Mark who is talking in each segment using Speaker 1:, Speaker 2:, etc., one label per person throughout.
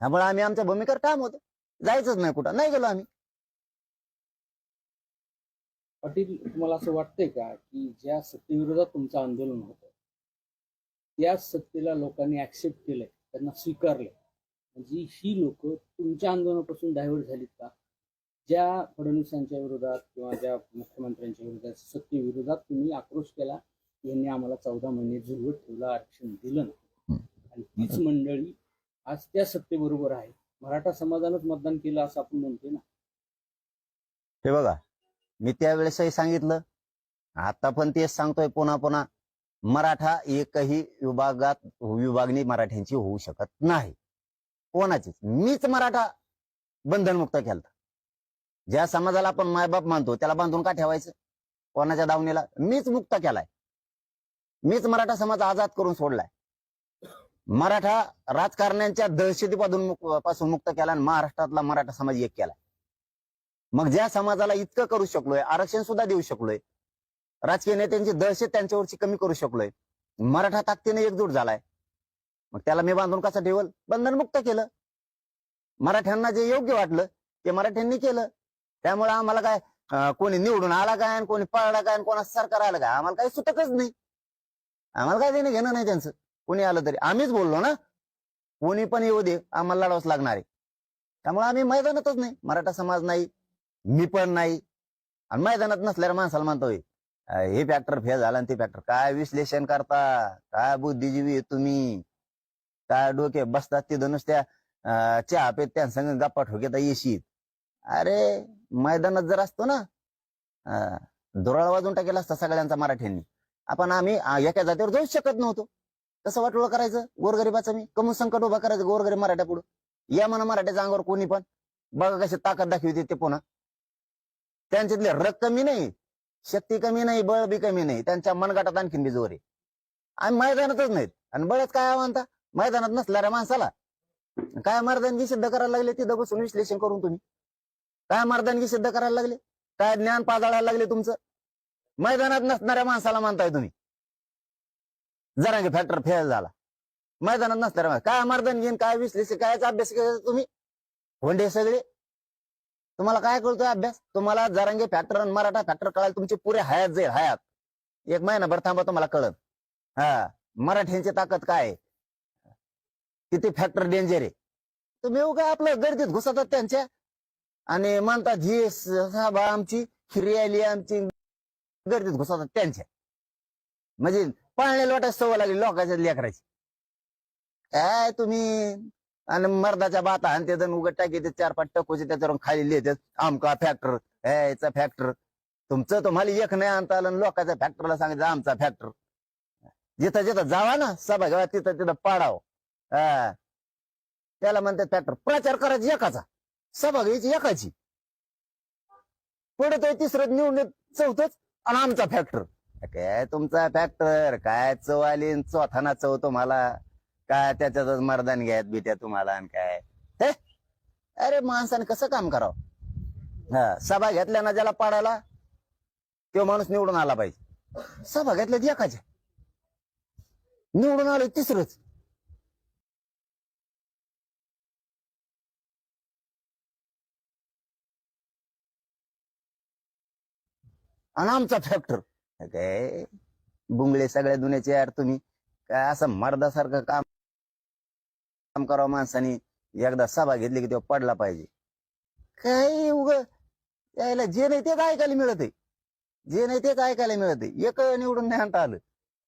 Speaker 1: त्यामुळे आम्ही आमच्या भूमिकेवर ठाम होतो. जायचंच नाही कुठं. नाही गेलो आम्ही.
Speaker 2: पाटील तुम्हाला असं वाटतंय का की ज्या सत्तेविरोधात तुमचं आंदोलन होतं त्या सत्तेला लोकांनी ऍक्सेप्ट केलंय त्यांना स्वीकारलंय? म्हणजे ही लोक तुमच्या आंदोलनापासून डायव्हर्ट झालीत का? ज्या फडणवीसांच्या विरोधात किंवा ज्या मुख्यमंत्र्यांच्या विरोधात सत्तेविरोधात तुम्ही आक्रोश केला यांनी आम्हाला चौदा महिने झुलवत ठेवलं आरक्षण दिलं नाही. आणि तीच मंडळी आज त्या सत्तेबरोबर आहे. मराठा समाजानंच मतदान केलं असं आपण म्हणतोय ना.
Speaker 1: हे बघा मी त्यावेळेसही सांगितलं. आता पण तेच सांगतोय पुन्हा पुन्हा. मराठा एकही विभागात विभागणी मराठ्यांची होऊ शकत नाही. कोणाचीच. मीच मराठा बंधनमुक्त केलता. ज्या समाजाला आपण मायबाप मानतो त्याला बांधून का ठेवायचं? कोणाच्या दावणीला? मीच मुक्त केलाय. मीच मराठा समाज आजाद करून सोडलाय. मराठा राजकारण्यांच्या दहशतीपासून मुक- पासून मुक्त केला आणि महाराष्ट्रातला मराठा समाज एक केला. मग ज्या समाजाला इतकं करू शकलोय आरक्षण सुद्धा देऊ शकलोय राजकीय नेत्यांची दहशत त्यांच्यावरची कमी करू शकलोय मराठा ताकदीने एकजूट झालाय. मग त्याला मी बांधून कसं ठेवल? बंधनमुक्त केलं. मराठ्यांना जे योग्य वाटलं ते मराठ्यांनी केलं. त्यामुळे आम्हाला काय कोणी निवडून आला काय आणि कोणी पळला काय आणि कोणाचं सरकार आलं काय? आम्हाला काही सुटकच नाही. आम्हाला काय देणं घेणं नाही त्यांचं. कोणी आलं तरी. आम्हीच बोललो ना. कोणी पण येऊ दे आम्हाला लढावंच लागणार आहे. त्यामुळे आम्ही मैदानातच नाही. मराठा समाज नाही मी पण नाही. आणि मैदानात नसल्यावर माणसाला म्हणतोय हे फॅक्टर फेल झाला आणि ते फॅक्टर काय विश्लेषण करता? काय बुद्धिजीवी तुम्ही? काय डोके बसतात तिथं नुसत्या चहा पेत त्या संग गप्पा ठोकेता येशीत अरे मैदानात जर असतो ना दुराळ धुराळ वाजून टाकेला असता सगळ्यांचा मराठ्यांनी. आपण आम्ही एका जातीवर जाऊच शकत नव्हतो. कसं वाटोळं करायचं गोरगरीबाचं मी. कमून संकट उभा करायचं गोरगरीब मराठ्या पुढं. या म्हणा मराठ्याच्या अंगावर कोणी पण. बघा कशी ताकद दाखवते ते पुन्हा. त्यांच्यातले रग कमी नाही शक्ती कमी नाही बळ बी कमी नाही. त्यांच्या मनगटात आणखीन बी जोर आहे. आम्ही मैदानातच नाहीत. आणि बळच काय म्हणता मैदानात नसणाऱ्या माणसाला. काय मर्दानगी सिद्ध करायला लागले तिथं बसून विश्लेषण करून तुम्ही. काय मर्दानगी सिद्ध करायला लागले? काय ज्ञान पाजाळायला लागले तुमचं? मैदानात नसणाऱ्या माणसाला मानताय तुम्ही. जरांगे फॅक्टर फेल झाला. मैदानात नसणाऱ्या माणसा- काय मर्दानगी घेईन काय विश्लेषण काय अभ्यास करायचा तुम्ही? होंडे सगळे? तुम्हाला काय कळतोय अभ्यास? तुम्हाला जरांगे फॅक्टर आणि मराठा फॅक्टर कळायला तुमची पुरे हयात जाईल हयात. एक महिनाभर थांबा तुम्हाला कळत हा मराठ्यांची ताकद काय किती फॅक्टर डेंजर आहे? तुम्ही येऊ काय आपलं गर्दीत घुसतात त्यांच्या. आणि म्हणतात ही सभा आमची ही रॅली आमची. गर्दीत घुसतात त्यांच्या. म्हणजे पाळण्या लोटायची सवय लागली लोकांच्या लेकराची. काय तुम्ही आणि मर्दाच्या बाता आणि ते उघड टाकी ते चार पाच टकोचे त्याच्यावर खाली लिहितात आमका फॅक्टर याचा फॅक्टर तुमचं तुम्हाला एक नाही आणता आलं आणि लोकांच्या फॅक्टरला सांगितलं आमचा फॅक्टर जिथं जिथं जावा ना सभा घ्यावा तिथं तिथं पाडाव. हा त्याला म्हणतात फॅक्टर प्रचार करायची एकाचा. सभा घ्यायची एकाची. पुढे तिसरं निवडून चौथच आणि आमचा फॅक्टर काय तुमचा फॅक्टर काय चव आली चौथाना चव तुम्हाला? काय त्याच्यातच मर्दान घ्यायत बिट्या तुम्हाला आणि काय? हे? अरे माणसाने कसं काम करावं? हा सभा घेतल्या ना ज्याला पाडायला तो माणूस निवडून आला पाहिजे. सभा घेतल्या एकाच्या. निवडून आलं तिसरंच. आणि आमचा फॅक्टर. काय? बुंगळे सगळ्या दुनियाचे यार तुम्ही. काय असं मर्दासारखं काम काम करावं माणसाने. एकदा सभा घेतली की तेव्हा पडला पाहिजे. काय उग? यायला जे नाही तेच ऐकायला मिळत आहे जे नाही तेच ऐकायला मिळत आहे एक निवडून नाही आणता आलं.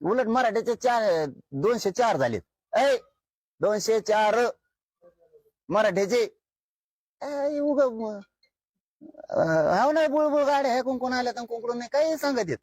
Speaker 1: उलट मराठ्याचे चार दोनशे चार झालेत. ऐ! दोनशे चार मराठीचे. उग हा नाही बुळबुळ गाड्या आहे कोण कोण आल्या तर कोण कोण नाही. काही सांगत येत.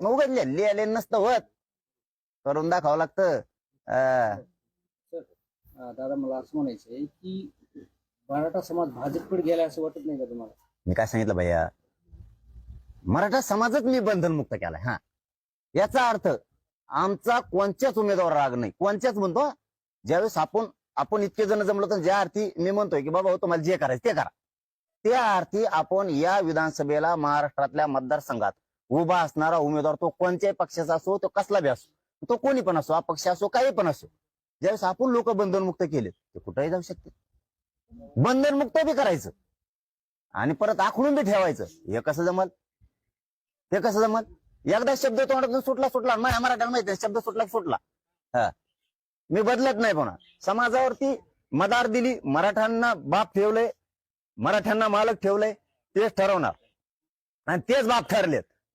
Speaker 1: मग उघडले लिहिले नसतं होत. करून दाखवावं लागतं. अं,
Speaker 2: अं, दादा मला असं म्हणायचंय की मराठा समाज भाजपकडे गेला असं वाटत नाही का तुम्हाला?
Speaker 1: मी काय सांगितलं भैया? मराठा समाजच मी बंधनमुक्त केलाय हा. याचा अर्थ आमचा कोणत्याच उमेदवार राग नाही. कोणत्याच म्हणतो हा. ज्यावेळेस आपण आपण इतके जण जमलो तर ज्या अर्थी मी म्हणतोय की बाबा हो तुम्हाला जे करायचं ते करा. त्या अर्थी आपण या विधानसभेला महाराष्ट्रातल्या मतदारसंघात उभा असणारा उमेदवार तो कोणत्याही पक्षाचा असो तो कसला बी असो तो कोणी पण असो अपक्ष असो काही पण असो ज्यावेळेस आपण लोक बंधनमुक्त केले ते कुठेही जाऊ शकते. बंधनमुक्त बी करायचं आणि परत आखडून बी ठेवायचं. हे कसं जमल? हे कसं जमल? एकदा शब्द तोंडातून सुटला सुटला. माझ्या मराठ्याला माहिती शब्द सुटला सुटला. हा. मी बदलत नाही पुन्हा. समाजावरती मदार दिली मराठ्यांना बाप ठेवलंय मराठ्यांना मालक ठेवलंय तेच ठरवणार. आणि तेच बाप ठरलेत.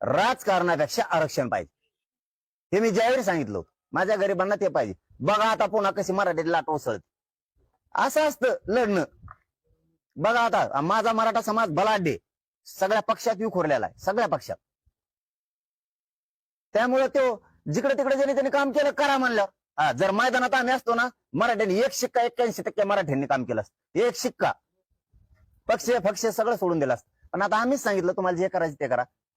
Speaker 1: राजकारणापेक्षा आरक्षण पाहिजे. हे मी ज्यावेळी सांगितलं होतं माझ्या गरिबांना ते पाहिजे. बघा आता पुन्हा कशी मराठी लाट उसळत. असं असतं लढणं. बघा आता माझा मराठा समाज बलाढ्य सगळ्या पक्षात विखुरलेला आहे सगळ्या पक्षात. त्यामुळे तो जिकडे तिकडे ज्याने त्यांनी काम केलं करा म्हणलं. हा जर मैदानात आम्ही असतो ना मराठ्यांनी एक शिक्का एक्क्याऐंशी टक्के मराठ्यांनी काम केलं असतं. एक शिक्का. पक्ष पक्ष सगळं सोडून दिलं असतं. पण आता आम्हीच सांगितलं तुम्हाला जे करायचं ते करा.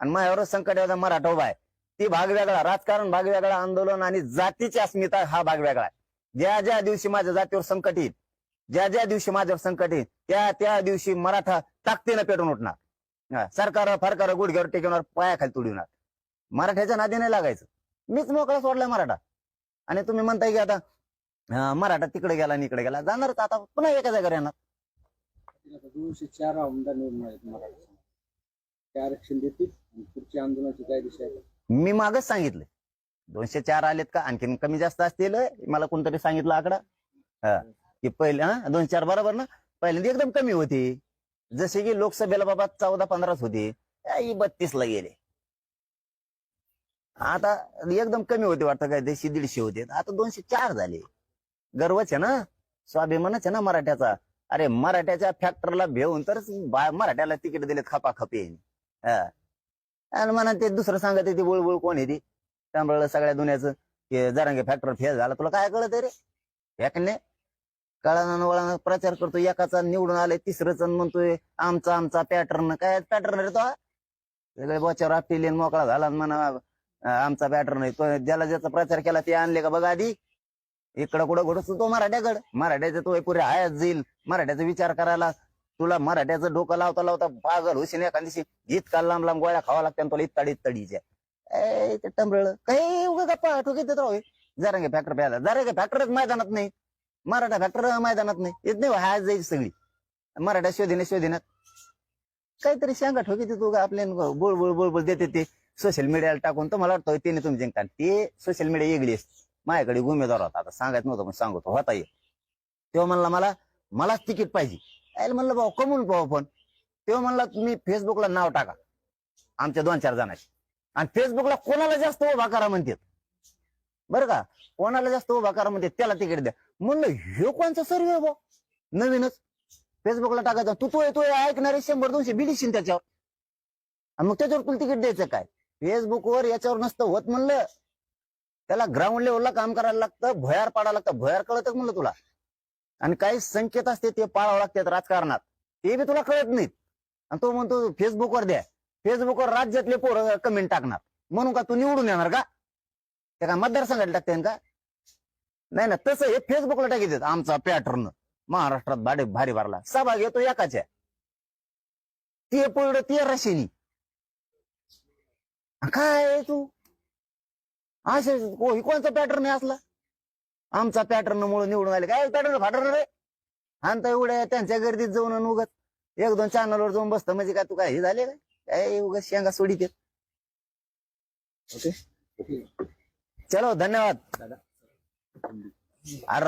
Speaker 1: आणि माझ्यावर संकट मराठा उभा आहे. ती भाग वेगळा राजकारण भाग वेगळा आंदोलन आणि जातीची अस्मिता हा भाग वेगळा आहे. ज्या ज्या दिवशी माझ्या जातीवर संकट येईल ज्या ज्या दिवशी माझ्यावर संकट येईल त्या त्या दिवशी मराठा ताकदीनं पेटून उठणार. सरकार फरकार गुडघ्यावर टेकवणार पायाखाली तुडविणार मराठ्याच्या नादी नाही लागायचं. मीच मोकळा सोडलाय मराठा. आणि तुम्ही म्हणताय की आता मराठा तिकडे गेला आणि इकडे गेला. जाणारच आता पुन्हा एका जागेवर येणार.
Speaker 2: दोनशे चार आमदार निवडून आहेत मराठा. ते आरक्षण देतील? आणि पुढच्या आंदोलनाची काय दिशा आहे?
Speaker 1: मी मागच सांगितलं दोनशे चार आलेत का? आणखीन कमी जास्त असतील मला कोणतरी सांगितलं आकडा. हा. की पहिले हा दोनशे चार बरोबर ना? पहिल्यांदा एकदम कमी होती. जसे की लोकसभेला बाबा चौदा पंधराच होती. बत्तीस ला गेले. आता एकदम कमी होते वाटतं काय? देशी दीडशे होते. आता दोनशे चार झाले. गर्वच आहे ना? स्वाभिमानच आहे ना मराठ्याचा? अरे मराठ्याच्या फॅक्टरला भेऊन तर बा- मराठ्याला तिकीट दिलेत खपा खपे आणि म्हणा ते दुसरं सांगत ते बुळबुळ कोण आहे ती? सांभाळलं सगळ्या दुनियाचं. की जरांगे फॅक्टर फेल झाला. तुला काय कळत रे? फेकणे कळानं वळानं प्रचार करतो एकाचा निवडून आलाय तिसरंच म्हणतोय आमचा आमचा पॅटर्न काय पॅटर्न रे तो? सगळे बोच्यावर आपली मोकळा झाला म्हणा आमचा पॅटर्न आहे. तो ज्याला ज्याचा प्रचार केला ते आणले का बघा आधी? इकडं कुठं घडत तो मराठ्याकड. मराठ्याचा तो पुरे आयात जाईल. मराठ्याचा विचार करायला तुला मराठ्याचं डोकं लावता लावता पागल होशील एका दिवशी. इतका लांब लांब गोळ्या खावा लागत्या आणि तुला इत्ताडी इत्ताडीच्या ए ते टंबळ. काही उगा गप्पा ठोकीत येत राहू फॅक्टर प्यायला. जरा जरांगे फॅक्टरच मैदानात नाही. मराठा फॅक्टर मैदानात नाही. येत नाही हाय जाईल सगळी. मराठा शोधिने शोधिनात काहीतरी सांगा ठोकी तू आपल्या बोळ बोळ बोळ बोळ देते ते. सोशल मीडियाला टाकून तर मला वाटतं त्याने तुम्ही जिंका ते सोशल मीडिया वेगळी असते माझ्याकडे उमेदवार होता. आता सांगायचं नव्हतं पण सांगतो. होता ये तेव्हा म्हणला मला मलाच तिकीट पाहिजे. त्याला म्हणलं भाऊ कमवून पाहू पण तेव्हा म्हणला तुम्ही फेसबुकला नाव टाका. आमच्या दोन चार जणांचे आणि फेसबुकला कोणाला जास्त उभा करा म्हणतात बरं का? कोणाला जास्त उभा करा म्हणते त्याला तिकीट द्या. म्हणलं हे कोणचा सर्वे भाऊ? नवीनच. फेसबुकला टाकायचा. तू तो तो ऐकणारे शंभर दोनशे बिडीशील त्याच्यावर. आणि मग त्याच्यावर तुला तिकीट द्यायचं काय? फेसबुकवर याच्यावर नसतं होत म्हणलं. त्याला ग्राउंड लेवलला काम करायला लागतं भयार पाडायला लागतं. भयार कळत म्हणलं तुला. आणि काही संकेत असते ते पाळावं लागतात राजकारणात. ते बी तुला कळत नाहीत. आणि तो म्हणतो फेसबुकवर द्या. फेसबुकवर राज्यातले पोरं कमेंट टाकणार. म्हणून का तू निवडून येणार का? ते काय मतदारसंघात टाकते का? नाही ना तसं हे फेसबुकला टाकी देत आमचा पॅटर्न महाराष्ट्रात भाडे भारी भरला. सहभाग येतो एकाच्या. ते पडलं ते रशिनी. काय तू? असे हो, को- कोणचा पॅटर्न आहे असला? आमचा पॅटर्न मुळे निवडून आले. काय पॅटर्न फाटर्न रे? आणता एवढ्या त्यांच्या गर्दीत जाऊन आणि उगत एक दोन चॅनलवर जाऊन बसतं. म्हणजे काय तू काय हे झाले काय? काय उगत शेंगा सोडीत ओके. चलो धन्यवाद. अर